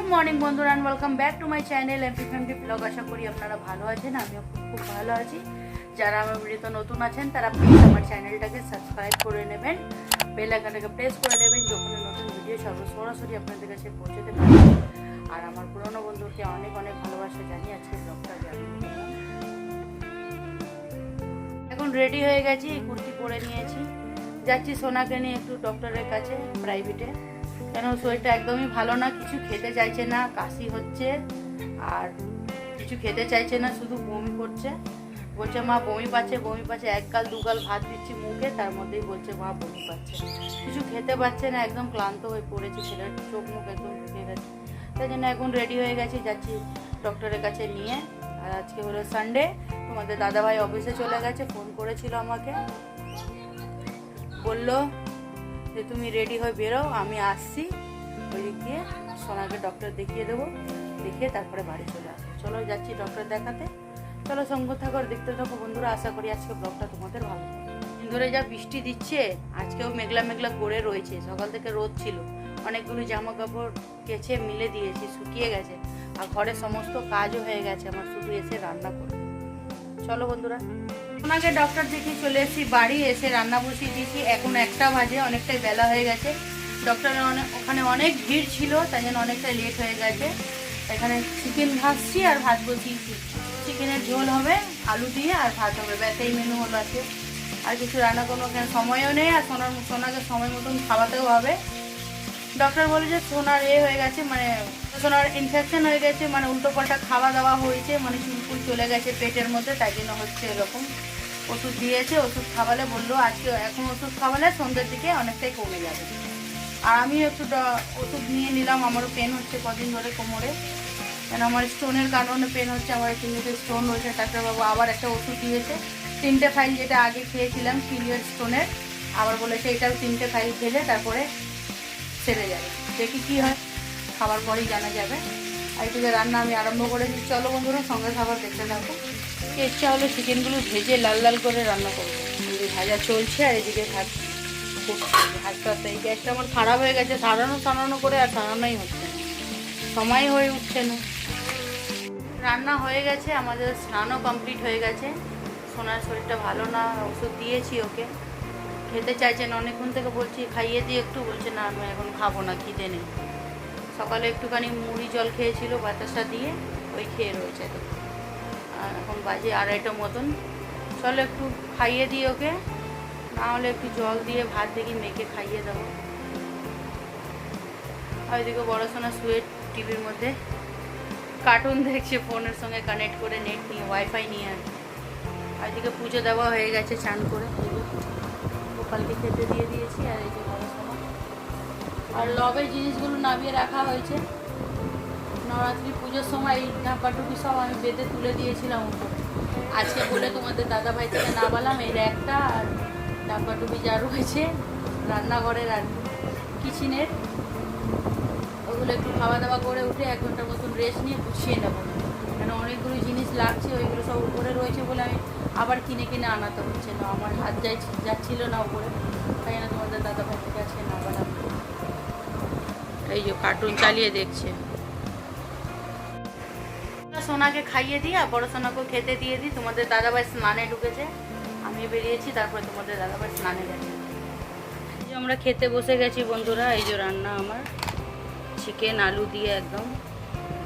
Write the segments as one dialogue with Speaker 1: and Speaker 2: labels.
Speaker 1: Good morning বন্ধুরা and welcome back to my channel MP family blog আশা করি আপনারা ভালো আছেন, আমিও খুব খুব ভালো আছি। যারা আমার ভিডিওতে নতুন আছেন, তারা প্লিজ আমার চ্যানেলটাকে সাবস্ক্রাইব করে নেবেন বেল আইকনটাকে প্রেস করে নেবেন যখন নতুন ভিডিও সর্ব সরাসরি আপনাদের কাছে পৌঁছতে পারে আর আমার পুরনো বন্ধুকে অনেক অনেক ভালোবাসা জানিয়ে আজকে ব্লগটা এখন রেডি হয়ে গেছি কুর্তি পরে নিয়েছি। যাচ্ছি সোনাকে নিয়ে একটু ডক্টরের কাছে প্রাইভেটে কেন শরীরটা একদমই ভালো না, কিছু খেতে চাইছে না, কাশি হচ্ছে, আর কিছু খেতে চাইছে না, শুধু বমি করছে। বলছে, মা, বমি পাচ্ছে বমি পাচ্ছে, এক গাল, দু ভাত দিচ্ছি মুখে, তার মধ্যেই বলছে, মা, বমি পাচ্ছে কিছু খেতে পাচ্ছে না, একদম ক্লান্ত হয়ে পড়েছে, ছেলের চোখ মুখ একদম ঢুকে গেছে। তাই জন্য এখন রেডি হয়ে গেছি, যাচ্ছি ডক্টরের কাছে নিয়ে। আর আজকে হলো সানডে তোমাদের দাদাভাই অফিসে চলে গেছে ফোন করেছিল আমাকে। বলল যে তুমি রেডি হয়ে বেরো, আমি আসছি। ওই দিক দিয়ে সোনাকে ডক্টর দেখিয়ে দেবো। দেখিয়ে তারপরে বাড়ি চলে আসব। চলো যাচ্ছি ডক্টর দেখাতে। চলো সঙ্গ থাকো দেখতে থাকো বন্ধুরা, আশা করি আজকে ব্লগটা তোমাদের ভালো ধরে যা বৃষ্টি দিচ্ছে, আজকেও মেঘলা মেঘলা করে রয়েছে। সকাল থেকে রোদ ছিল। অনেকগুলো জামা কাপড় কেচে মিলে দিয়েছি, শুকিয়ে গেছে। আর ঘরে সমস্ত কাজও হয়ে গেছে। আমার শুধু এসে রান্না করে চলো বন্ধুরা। ওনাকে ডক্টর দেখিয়ে চলে এসেছি, বাড়ি এসে রান্না বসিয়ে দিয়েছি। এখন একটা বাজে, অনেকটাই বেলা হয়ে গেছে। ডক্টরের অনেক ওখানে অনেক ভিড় ছিল, তাই জন্য অনেকটা লেট হয়ে গেছে। এখানে চিকেন ভাজছি আর ভাত বসিয়েছি। চিকেনের ঝোল হবে, আলু দিয়ে আর ভাত হবে। ব্যাস, এই মেনু হলো আছে আর কিছু রান্না কোনো এখানে সময়ও নেই আর সোনার সোনাকে সময় মতন খাওয়াতেও হবে। ডক্টর বলে যে সোনার এ হয়ে গেছে মানে সোনার ইনফেকশন হয়ে গেছে মানে উল্টো পাল্টা খাওয়া দাওয়া হয়েছে মানে চুলকুল চলে গেছে পেটের মধ্যে, তাই জন্য হচ্ছে এরকম ওষুধ দিয়েছে, ওষুধ খাওয়ালে বলল, আজকে এখন ওষুধ খাওয়ালে সন্ধ্যের দিকে অনেকটাই কমে যাবে। আর আমিও একটু ওষুধ নিয়ে নিলাম, আমারও পেন হচ্ছে কদিন ধরে কোমরে। কেন আমার স্টোনের কারণে পেন হচ্ছে, আমার তিনটে স্টোন রয়েছে, ডাক্তারবাবু আবার একটা ওষুধ দিয়েছে। তিনটে ফাইল যেটা আগে খেয়েছিলাম সিলিয়ার স্টোনের আবার বলেছে এটাও তিনটে ফাইল খেলে তারপরে সেরে যাবে। দেখি কি হয়। খাবার পরেই জানা যাবে। আর এদিকে রান্না আমি আরম্ভ করেছি চলো বন্ধুরা, সঙ্গে খাবার দেখতে থাকো। ইচ্ছা হলো চিকেনগুলো ভেজে লাল লাল করে রান্না করব। ভাজা চলছে, আর এদিকে ভাত ভাতটা এই গ্যাসটা আমার খারাপ হয়ে গেছে। সারানো সারানো করে আর সারানোই হচ্ছে সময় হয়ে উঠছে না। রান্না হয়ে গেছে, আমাদের স্নানও কমপ্লিট হয়ে গেছে। সোনার শরীরটা ভালো না, ওষুধ দিয়েছি ওকে। খেতে চাইছেন, অনেকক্ষণ থেকে বলছি, খাইয়ে দিয়ে একটু বলছে, না, আমি এখন খাব না, খিদে নেই। সকালে একটুখানি মুড়ি জল খেয়েছিল বাতাসা দিয়ে, ওই খেয়ে রয়েছে তো আর এখন বাজে আড়াইটা মতন। চলো একটু খাইয়ে দিই ওকে, না হলে একটু জল দিয়ে ভাত দেখি মেখে খাইয়ে দেবো। আর ওইদিকে বড়োসোনা শুয়ে টিভির মধ্যে। কার্টুন দেখছে ফোনের সঙ্গে কানেক্ট করে, নেট নিয়ে, ওয়াইফাই নিয়ে আর কি। আর এদিকে পুজো দেওয়া হয়ে গেছে চান করে। গোপালকে খেতে দিয়ে দিয়েছি আর এই যে বড়োসোনা আর জিনিসগুলো নামিয়ে রাখা হয়েছে। নবরাত্রি পুজোর সময় এই ঢাকাটুকু সব আমি বেঁধে তুলে দিয়েছিলাম উপরে। আজকে বলে তোমাদের দাদা ভাই থেকে না বললাম, এই একটা আর ঢাকাটুকু যা রয়েছে, রান্নাঘরের আর কিচেনের, ওগুলো একটু খাওয়া দাওয়া করে উঠে এক ঘণ্টার মতন রেস্ট নিয়ে গুছিয়ে নেব। কেন অনেকগুলো জিনিস লাগছে, ওইগুলো সব উপরে রয়েছে বলে আমি আবার কিনে কিনে আনাতে হচ্ছে না। আমার হাত যাই যাচ্ছিল না উপরে, তাই না তোমাদের দাদা ভাই থেকে আজকে না বললাম। এই যে কার্টুন চালিয়ে দেখছে। সোনাকে খাইয়ে দিই আর বড় সোনাকেও খেতে দিয়ে দিই। তোমাদের দাদাভাই স্নানে ঢুকেছে। আমি বেরিয়েছি, তারপরে তোমাদের দাদাভাই স্নানে গেছে আমরা খেতে বসে গেছি বন্ধুরা, এই যে রান্না আমার। চিকেন আলু দিয়ে একদম।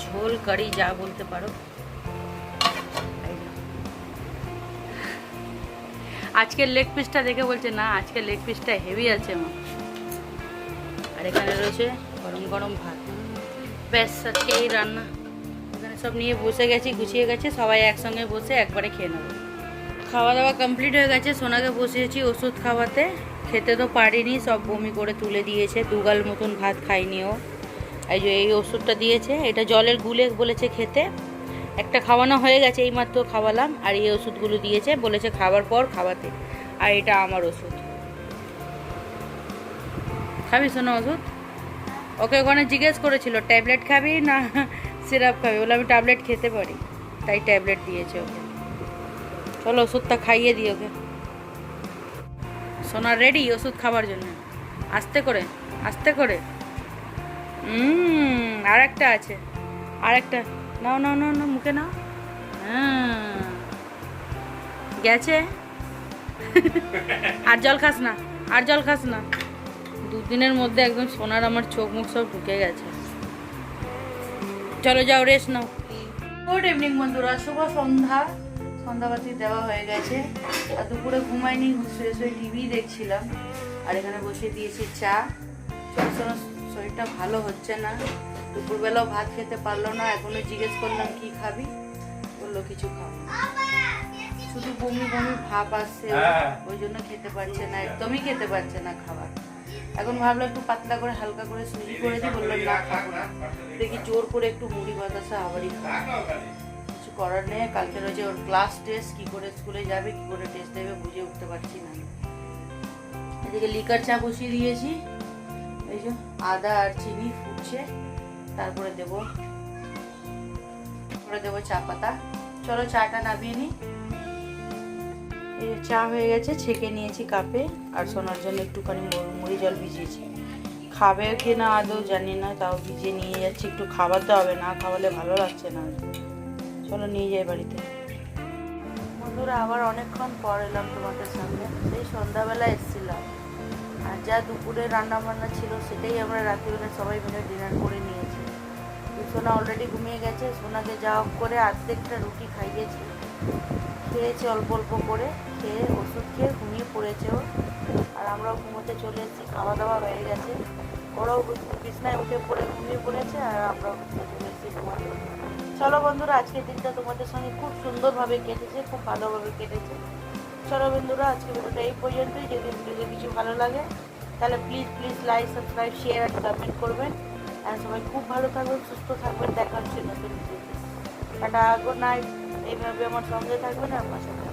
Speaker 1: ঝোল কারি যা বলতে পারো। আজকের লেগ পিসটা দেখে বলছে, না, আজকের লেগ পিসটা হেভি আছে মা। আর এখানে রয়েছে গরম ভাত। ব্যাস, আজকে এই রান্না। এখানে সব নিয়ে বসে গেছি, গুছিয়ে গেছে, সবাই একসঙ্গে বসে একবারে খেয়ে নেব। খাওয়া দাওয়া কমপ্লিট হয়ে গেছে, সোনাকে বসিয়েছি ওষুধ খাওয়াতে। খেতে তো পারিনি, সব বমি করে তুলে দিয়েছে, দুগাল মতন ভাত খাইনি ও। এই যে এই ওষুধটা দিয়েছে, এটা জলের গুলে বলেছে খেতে। একটা খাওয়ানো হয়ে গেছে, এইমাত্র খাওয়ালাম, আর এই ওষুধগুলো দিয়েছে, বলেছে খাওয়ার পর খাওয়াতে। আর এটা আমার ওষুধ। খাবি শোনো ওষুধ? ওকে ওখানে জিজ্ঞেস করেছিল, ট্যাবলেট খাবি না সিরাপ খাবি? বলে আমি ট্যাবলেট খেতে পারি। তাই ট্যাবলেট দিয়েছে ওকে। চলো, ওষুধটা খাইয়ে দিই ওকে। সোনা রেডি ওষুধ খাবার জন্য। আস্তে করে আস্তে করে। আর একটা আছে। আর একটা। নাও নাও নাও নাও, মুখে নাও। হ্যাঁ। গেছে? আর জল খাস না, আর জল খাস না। দুদিনের মধ্যে একদম সোনার আমার চোখ মুখ সব ঢুকে গেছে। চলো যাও রেস্ট নাও। গুড ইভিনিং বন্ধুরা। শুভ সন্ধ্যা। সন্ধ্যাবাতি দেওয়া হয়ে গেছে। আর দুপুরে ঘুমাইনি শুয়ে শুয়ে টিভি দেখছিলাম। আর এখানে বসে দিয়েছি চা। চলো চলো শরীরটা ভালো হচ্ছে না। দুপুরবেলাও ভাত খেতে পারল না। এখনও জিজ্ঞেস করলাম কি খাবি? বলল কিছু খাব না। শুধু বমি বমি ভাব আসছে।
Speaker 2: হ্যাঁ।
Speaker 1: ওই জন্য খেতে পারছে না একদমই খেতে পারছে না খাবার। এখন ভাবলো একটু পাতলা করে, হালকা করে সুজি করে দিই, বললাম না, খাব না। দেখি জোর করে একটু মুড়ি বাতাসা আবারই কিছু করার নেই, কালকে রয়েছে ওর ক্লাস টেস্ট কি করে স্কুলে যাবে, কি করে টেস্ট দেবে বুঝে উঠতে পারছি না। এদিকে লিকার চা বসিয়ে দিয়েছি। এই যে আদা আর চিনি ফুটছে, তারপরে দেবো দেবো চা পাতা। চলো চাটা নামিয়ে নিই। চা হয়ে গেছে, ছেঁকে নিয়েছি কাপে আর সোনার জন্য একটুখানি মুড়ি জল ভিজিয়েছি। খাবে কি না আদৌ জানি না, তাও ভিজিয়ে নিয়ে যাচ্ছি, একটু খাবার তো হবে, না খাওয়ালে ভালো লাগছে না। চলো নিয়ে যাই বাড়িতে। বন্ধুরা, আবার অনেকক্ষণ পর এলাম তোমাদের সামনে। সেই সন্ধ্যাবেলা এসেছিলাম। আর যা দুপুরে রান্না বান্না ছিল, সেটাই আমরা রাত্রিবেলা সবাই মিলে ডিনার করে নিয়েছি। সোনা অলরেডি ঘুমিয়ে গেছে। সোনাকে যা করে অর্ধেকটা রুটি খাইয়েছি। খেয়েছে অল্প অল্প করে, খেয়ে ওষুধ খেয়ে ঘুমিয়ে পড়েছে ও। আর আমরাও ঘুমোতে চলে এসেছি খাওয়া দাওয়া হয়ে গেছে। ওরাও বিছনায় উঠে পড়ে, ঘুমিয়ে পড়েছে আর আমরাও চলে এসেছি ঘুমাতে। চলো বন্ধুরা, আজকের দিনটা তোমাদের সঙ্গে খুব সুন্দরভাবে কেটেছে, খুব ভালোভাবে কেটেছে। চলো বন্ধুরা, আজকে ভিডিওটা এই পর্যন্তই। যদি ভিডিওতে কিছু ভালো লাগে, তাহলে please please like subscribe share R comment করবেন। সবাই খুব ভালো থাকবেন, সুস্থ থাকবেন দেখা হচ্ছে নতুন টাটা গুড নাইট এইভাবে আমার সঙ্গে থাকবেন আমার সাথে